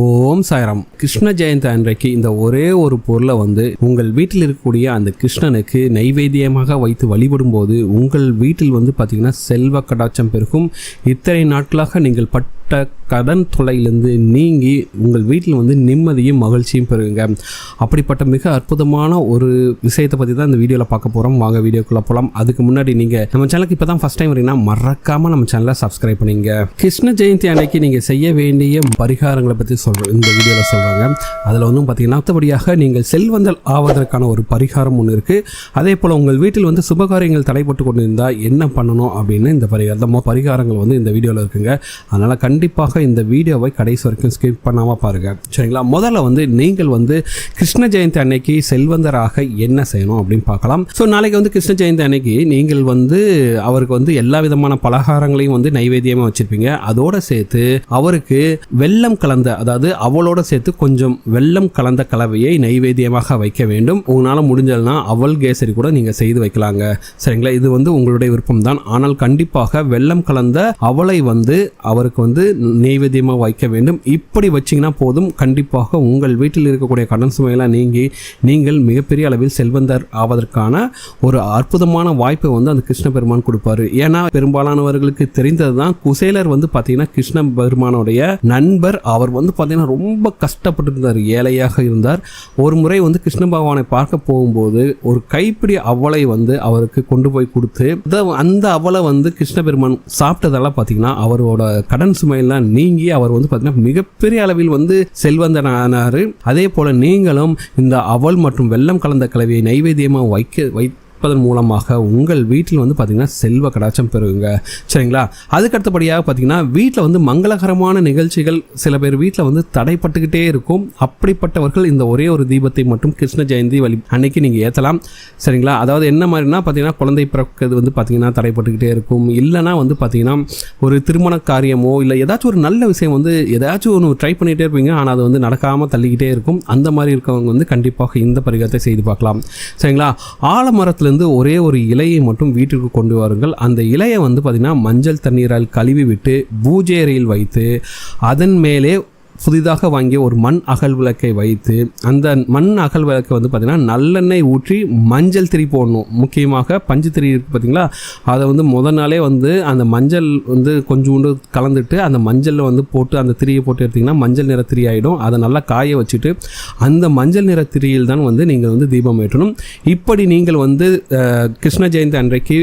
ஓம் சாய்ராம். கிருஷ்ண ஜெயந்தி அன்றைக்கு இந்த ஒரே ஒரு பொருளை வந்து உங்கள் வீட்டில் இருக்கக்கூடிய அந்த கிருஷ்ணனுக்கு நைவேத்தியமாக வைத்து வழிபடும் போது உங்கள் வீட்டில் வந்து பார்த்தீங்கன்னா செல்வ கடாட்சம் பெருகும். இத்தனை நாட்களாக நீங்கள் பட் பட்ட கடன் தொலையிலிருந்து நீங்கி உங்கள் வீட்டில் வந்து நிம்மதியும் மகிழ்ச்சியும் பெறுங்க அப்படிப்பட்ட மிக அற்புதமான ஒரு விஷயத்தை பற்றி தான் இந்த வீடியோவில் பார்க்க போகிறோம் வாங்க வீடியோக்குள்ளே போகலாம் அதுக்கு முன்னாடி நீங்கள் நம்ம சேனலுக்கு இப்போ தான் ஃபஸ்ட் டைம் வரீங்கன்னா மறக்காமல் நம்ம சேனலை சப்ஸ்கிரைப் பண்ணிங்க. கிருஷ்ண ஜெயந்தி அன்னைக்கு நீங்கள் செய்ய வேண்டிய பரிகாரங்களை பற்றி சொல்கிறோம் இந்த வீடியோவில் சொல்கிறாங்க அதில் வந்து பார்த்தீங்கன்னா மற்றபடியாக நீங்கள் செல்வந்தல் ஆவதற்கான ஒரு பரிகாரம் ஒன்று இருக்குது அதே போல் உங்கள் வீட்டில் வந்து சுபகாரியங்கள் தடைப்பட்டு கொண்டு இருந்தால் என்ன பண்ணணும் அப்படின்னு இந்த பரிகாரம் பரிகாரங்கள் வந்து இந்த வீடியோவில் இருக்குங்க. அதனால் கண்டிப்பாக இந்த வீடியோவை கடைசி வரைக்கும் ஸ்கிப் பண்ணாமல் பாருங்கள் சரிங்களா? முதல்ல வந்து நீங்கள் வந்து கிருஷ்ண ஜெயந்தி அன்னைக்கு செல்வந்தராக என்ன செய்யணும் அப்படின்னு பார்க்கலாம். ஸோ நாளைக்கு வந்து கிருஷ்ண ஜெயந்தி அன்னைக்கு நீங்கள் வந்து அவருக்கு வந்து எல்லா விதமான பலகாரங்களையும் வந்து நைவேத்தியமாக வச்சுருப்பீங்க. அதோட சேர்த்து அவருக்கு வெள்ளம் கலந்த அதாவது அவளோட சேர்த்து கொஞ்சம் வெள்ளம் கலந்த கலவையை நைவேத்தியமாக வைக்க வேண்டும். உங்களால் முடிஞ்சதுன்னா அவல் கேசரி கூட நீங்கள் செய்து வைக்கலாங்க. சரிங்களா? இது வந்து உங்களுடைய விருப்பம் தான் ஆனால் கண்டிப்பாக வெள்ளம் கலந்த அவளை வந்து அவருக்கு வந்து நெய்வேத்தியமாக வைக்க வேண்டும். இப்படி வச்சீங்கன்னா போதும். கண்டிப்பாக உங்கள் வீட்டில் இருக்கக்கூடிய கடன் சுமையெல்லாம் நீங்கி நீங்கள் மிகப்பெரிய அளவில் செல்வந்தர் ஆவதற்கான ஒரு அற்புதமான வாய்ப்பை வந்து அந்த கிருஷ்ண பெருமான் கொடுப்பாரு. ஏன்னா பெரும்பாலானவர்களுக்கு தெரிந்தது தான் குசேலர் வந்து பார்த்தீங்கன்னா கிருஷ்ண பெருமானுடைய நண்பர். அவர் வந்து பார்த்தீங்கன்னா ரொம்ப கஷ்டப்பட்டு இருந்தார் ஏழையாக இருந்தார். ஒரு முறை வந்து கிருஷ்ண பகவானை பார்க்க போகும்போது ஒரு கைப்பிடி அவளை வந்து அவருக்கு கொண்டு போய் கொடுத்து அந்த அவளை வந்து கிருஷ்ண பெருமான் சாப்பிட்டதெல்லாம் பார்த்தீங்கன்னா அவரோட கடன் சுமை எல்லாம் நீங்கி அவர் வந்து பார்த்தீங்கன்னா மிகப்பெரிய அளவில் வந்து செல்வந்தனானார். அதே போல நீங்களும் இந்த அவல் மற்றும் வெள்ளம் கலந்த கலவையை நைவேத்தியமாக வைக்க வை கேட்பதன் மூலமாக உங்கள் வீட்டில் வந்து பார்த்திங்கன்னா செல்வ கடாச்சம் பெறுங்க சரிங்களா? அதுக்கு அடுத்தபடியாக பார்த்தீங்கன்னா வீட்டில் வந்து மங்களகரமான நிகழ்ச்சிகள் சில பேர் வீட்டில் வந்து தடைப்பட்டுக்கிட்டே இருக்கும். அப்படிப்பட்டவர்கள் இந்த ஒரே ஒரு தீபத்தை மட்டும் கிருஷ்ண ஜெயந்தி வழி அன்னைக்கு நீங்கள் ஏற்றலாம் சரிங்களா? அதாவது என்ன மாதிரினா பார்த்தீங்கன்னா குழந்தை பிறக்கிறது வந்து பார்த்தீங்கன்னா தடைப்பட்டுக்கிட்டே இருக்கும். இல்லைனா வந்து பார்த்தீங்கன்னா ஒரு திருமண காரியமோ இல்லை ஏதாச்சும் ஒரு நல்ல விஷயம் வந்து ஏதாச்சும் ஒன்று ட்ரை பண்ணிகிட்டே இருப்பீங்க. ஆனால் அது வந்து நடக்காமல் தள்ளிக்கிட்டே இருக்கும். அந்த மாதிரி இருக்கவங்க வந்து கண்டிப்பாக இந்த பரிகாரத்தை செய்து பார்க்கலாம். சரிங்களா? ஆலமரத்தில் இருந்து ஒரே ஒரு இலையை மட்டும் வீட்டிற்கு கொண்டு வாருங்கள். அந்த இலையை வந்து பார்த்திங்கன்னா மஞ்சள் தண்ணீரால் கழுவி விட்டு பூஜை அறையில் வைத்து அதன் மேலே புதிதாக வாங்கிய ஒரு மண் அகல் விளக்கை வைத்து அந்த மண் அகல் விளக்கை வந்து பார்த்திங்கன்னா நல்லெண்ணெய் ஊற்றி மஞ்சள் திரி போடணும். முக்கியமாக பஞ்சு திரி இருக்குது பார்த்தீங்களா அதை வந்து முத நாளே வந்து அந்த மஞ்சள் வந்து கொஞ்சோண்டு கலந்துட்டு அந்த மஞ்சளில் வந்து போட்டு அந்த திரியை போட்டு எடுத்திங்கன்னா மஞ்சள் நிற திரி ஆகிடும் அதை நல்லா காய வச்சுட்டு அந்த மஞ்சள் நிற திரியில் தான் வந்து நீங்கள் வந்து தீபம் ஏற்றணும். இப்படி நீங்கள் வந்து கிருஷ்ண ஜெயந்தி அன்றைக்கு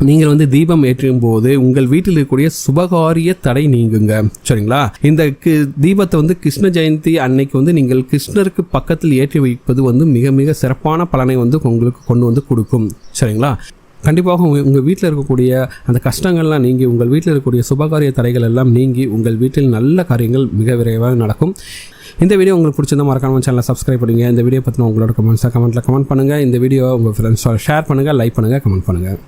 நீங்கள் வந்து தீபம் ஏற்றும் போது உங்கள் வீட்டில் இருக்கக்கூடிய சுபகாரிய தடை நீங்குங்க. சரிங்களா? இந்த கி- தீபத்தை வந்து கிருஷ்ண ஜெயந்தி அன்னைக்கு வந்து நீங்கள் கிருஷ்ணருக்கு பக்கத்தில் ஏற்றி வைப்பது வந்து மிக மிக சிறப்பான பலனை வந்து உங்களுக்கு கொண்டு வந்து கொடுக்கும். சரிங்களா? கண்டிப்பாக உங்கள் உங்கள் வீட்டில் இருக்கக்கூடிய அந்த கஷ்டங்கள்லாம் நீங்கி உங்கள் வீட்டில் இருக்கக்கூடிய சுபகாரிய தடைகள் எல்லாம் நீங்கி உங்கள் வீட்டில் நல்ல காரியங்கள் மிக விரைவாக நடக்கும். இந்த வீடியோ உங்களுக்கு பிடிச்சிருந்தா மறக்காம சேனலை சப்ஸ்கிரைப் பண்ணுங்கள் இந்த வீடியோ பற்றின உங்களோட கமெண்ட்ஸாக கமெண்ட்டில் கமெண்ட் பண்ணுங்கள் இந்த வீடியோ உங்கள் ஃப்ரெண்ட்ஸோட ஷேர் பண்ணுங்கள் லைக் பண்ணுங்கள் கமெண்ட் பண்ணுங்கள்